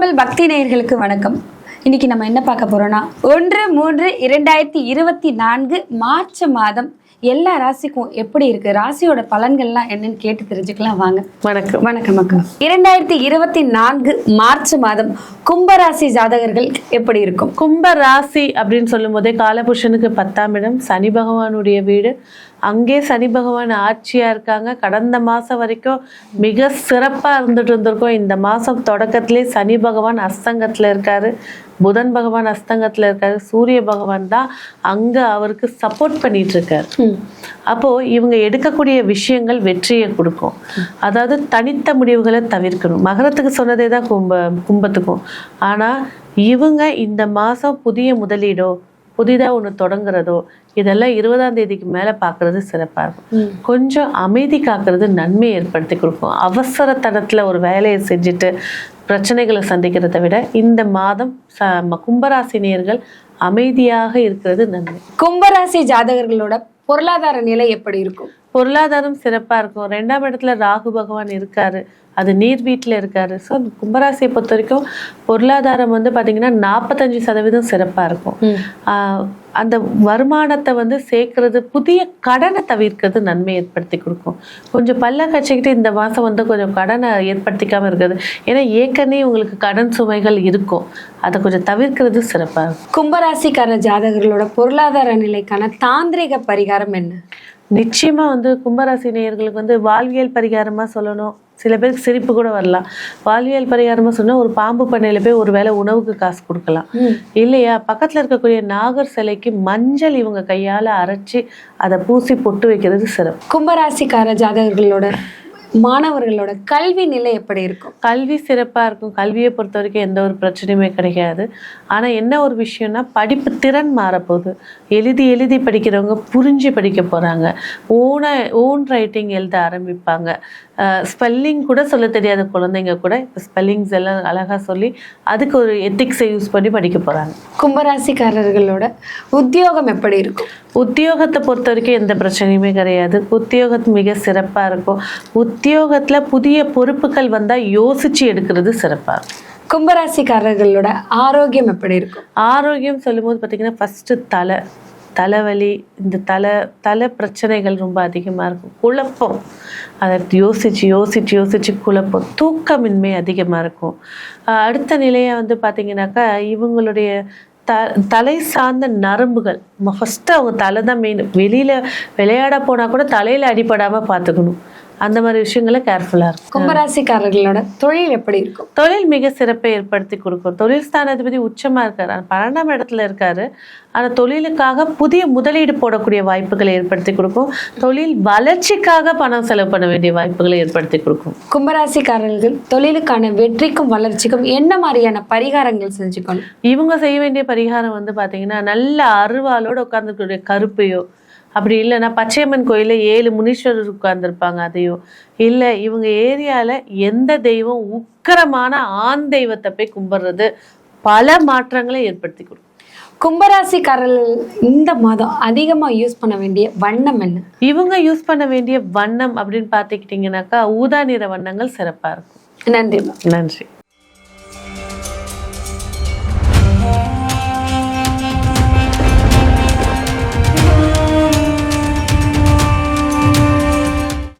பக்தி நேயர்களுக்கு வணக்கம். இன்னைக்கு நம்ம என்ன பார்க்க போறோம்னா ஒன்று மூன்று இரண்டாயிரத்தி இருபத்தி நான்கு மார்ச் மாதம் எல்லா ராசிக்கும் எப்படி இருக்கு? ராசியோட பலன்கள்லாம் என்னன்னு கேட்டு தெரிஞ்சுக்கலாம் வாங்க. வணக்கம். வணக்கம் அக்கா. இரண்டாயிரத்தி இருபத்தி நான்கு மார்ச் மாதம் கும்பராசி ஜாதகர்கள் எப்படி இருக்கும்? கும்ப ராசி அப்படின்னு சொல்லும் போதே காலபுருஷனுக்கு பத்தாம் இடம் சனி பகவானுடைய வீடு அங்கே சனி பகவான் ஆட்சியா இருக்காங்க. கடந்த மாசம் வரைக்கும் மிக சிறப்பா இருந்துட்டு இருந்திருக்கோம். இந்த மாசம் தொடக்கத்திலே சனி பகவான் அஸ்தங்கத்துல இருக்காரு. புதன் பகவான் அஸ்தங்கத்துல இருக்காரு. சூரிய பகவான் தான் அங்க அவருக்கு சப்போர்ட் பண்ணிட்டு இருக்காரு அப்போ இவங்க எடுக்கக்கூடிய விஷயங்கள் வெற்றியை கொடுக்கும். அதாவது தனித்த முடிவுகளை தவிர்க்கணும். மகரத்துக்கு சொன்னதே தான் கும்ப கும்பத்துக்கும். ஆனா இவங்க இந்த மாசம் புதிய முதலீடோ புதிதா ஒண்ணு தொடங்குறதோ இதெல்லாம் இருபதாம் தேதிக்கு மேல பார்க்கிறது சிறப்பா இருக்கும். கொஞ்சம் அமைதி காக்கிறது நன்மை ஏற்படுத்தி கொடுக்கும். அவசரத்தனத்துல ஒரு வேலையை செஞ்சுட்டு பிரச்சனைகளை சந்திக்கிறதை விட இந்த மாதம் ச- ம- கும்பராசி நேயர்கள் அமைதியாக இருக்கிறது நன்மை. கும்பராசி ஜாதகர்களோட பொருளாதார நிலை எப்படி இருக்கும்? பொருளாதாரம் சிறப்பா இருக்கும். ரெண்டாம் இடத்துல ராகு பகவான் இருக்காரு. அது நீர் வீட்டில் இருக்காரு. ஸோ கும்பராசியை பொறுத்த வரைக்கும் பொருளாதாரம் வந்து பார்த்தீங்கன்னா நாற்பத்தஞ்சு சதவீதம் சிறப்பாக இருக்கும். அந்த வருமானத்தை வந்து சேர்க்கறது புதிய கடனை தவிர்க்கிறது நன்மை ஏற்படுத்தி கொடுக்கும். கொஞ்சம் பல்ல கச்சிக்கிட்டு இந்த மாதம் வந்து கொஞ்சம் கடனை ஏற்படுத்திக்காம இருக்கிறது. ஏன்னா ஏற்கனவே உங்களுக்கு கடன் சுமைகள் இருக்கும். அதை கொஞ்சம் தவிர்க்கிறது சிறப்பாக இருக்கும். கும்பராசிக்கார ஜாதகர்களோட பொருளாதார நிலைக்கான தாந்திரிக பரிகாரம் என்ன? நிச்சயமா வந்து கும்பராசி நேயர்களுக்கு வந்து வாழ்வியல் பரிகாரமா சொல்லணும். சில பேருக்கு சிரிப்பு கூட வரலாம். வாழ்வியல் பரிகாரமா சொன்னா ஒரு பாம்பு பண்ணையில போய் ஒரு வேளை உணவுக்கு காசு கொடுக்கலாம். இல்லையா? பக்கத்துல இருக்கக்கூடிய நாகர் சிலைக்கு மஞ்சள் இவங்க கையால அரைச்சு அதை பூசி பொட்டு வைக்கிறது சிறப்பு. கும்பராசிக்கார ஜாதகர்களோட மாணவர்களோட கல்வி நிலை எப்படி இருக்கும்? கல்வி சிறப்பா இருக்கும். கல்வியை பொறுத்த வரைக்கும் எந்த ஒரு பிரச்சனையுமே கிடைக்காது. ஆனா என்ன ஒரு விஷயம்னா படிப்பு திறன் மாறப்போகுது. எழுதி எழுதி படிக்கிறவங்க புரிஞ்சு படிக்க போறாங்க. ஓன ஓன் ரைட்டிங் எழுத ஆரம்பிப்பாங்க. ஸ்பெல்லிங் கூட சொல்ல தெரியாத குழந்தைங்க கூட இப்போ ஸ்பெல்லிங்ஸ் எல்லாம் அழகா சொல்லி அதுக்கு ஒரு எத்திக்ஸை யூஸ் பண்ணி படிக்க போறாங்க. கும்பராசிக்காரர்களோட உத்தியோகம் எப்படி இருக்கும்? உத்தியோகத்தை பொறுத்த வரைக்கும் எந்த பிரச்சனையுமே கிடையாது. உத்தியோகத்து மிக சிறப்பா இருக்கும். உத்தியோகத்துல புதிய பொறுப்புகள் வந்தா யோசிச்சு எடுக்கிறது சிறப்பா இருக்கும். கும்பராசிக்காரர்களோட ஆரோக்கியம் எப்படி இருக்கும்? ஆரோக்கியம் சொல்லும்போது பார்த்தீங்கன்னா ஃபஸ்ட்டு தலை தலைவலி இந்த தலை தலை பிரச்சனைகள் ரொம்ப அதிகமாக இருக்கும். குழப்பம். அதை யோசிச்சு யோசிச்சு யோசிச்சு குழப்பம். தூக்கமின்மை அதிகமாக இருக்கும். அடுத்த நிலையாக வந்து பார்த்தீங்கன்னாக்கா இவங்களுடைய த தலை சார்ந்த நரம்புகள். ஃபஸ்ட்டு அவங்க தலை தான் மெயின் வெளியில் விளையாட போனால் கூட தலையில் அடிபடாமல் பார்த்துக்கணும் அந்த மாதிரி விஷயங்களை கேர்ஃபுல்லாக இருக்கும். கும்பராசிக்காரர்களோட தொழில் எப்படி இருக்கும்? தொழில் மிக சிறப்பை ஏற்படுத்தி கொடுக்கும். தொழில் ஸ்தானாதிபதி உச்சமா இருக்காரு. ஆனா பன்னெண்டாம் இடத்துல இருக்காரு. ஆனா தொழிலுக்காக புதிய முதலீடு போடக்கூடிய வாய்ப்புகளை ஏற்படுத்தி கொடுக்கும். தொழில் வளர்ச்சிக்காக பணம் செலவு பண்ண வேண்டிய வாய்ப்புகளை ஏற்படுத்தி கொடுக்கும். கும்பராசிக்காரர்கள் தொழிலுக்கான வெற்றிக்கும் வளர்ச்சிக்கும் என்ன மாதிரியான பரிகாரங்கள் செஞ்சுக்கணும்? இவங்க செய்ய வேண்டிய பரிகாரம் வந்து பாத்தீங்கன்னா நல்ல அருவாளோட உட்கார்ந்துருக்கக்கூடிய கருப்பையோ அப்படி இல்லைன்னா பச்சையம்மன் கோயில்ல ஏழு முனீஸ்வரர் உட்கார்ந்துருப்பாங்க அதையோ. இல்லை இவங்க ஏரியால எந்த தெய்வம் உக்கிரமான ஆண் தெய்வத்தை போய் கும்பிடுறது பல மாற்றங்களை ஏற்படுத்தி கொடுக்கும் கும்பராசிக்காரர்கள் இந்த மாதம் அதிகமா யூஸ் பண்ண வேண்டிய வண்ணம் என்ன? இவங்க யூஸ் பண்ண வேண்டிய வண்ணம் அப்படின்னு பார்த்துக்கிட்டிங்கனாக்கா ஊதா நிற வண்ணங்கள் சிறப்பா இருக்கும். நன்றி. நன்றி.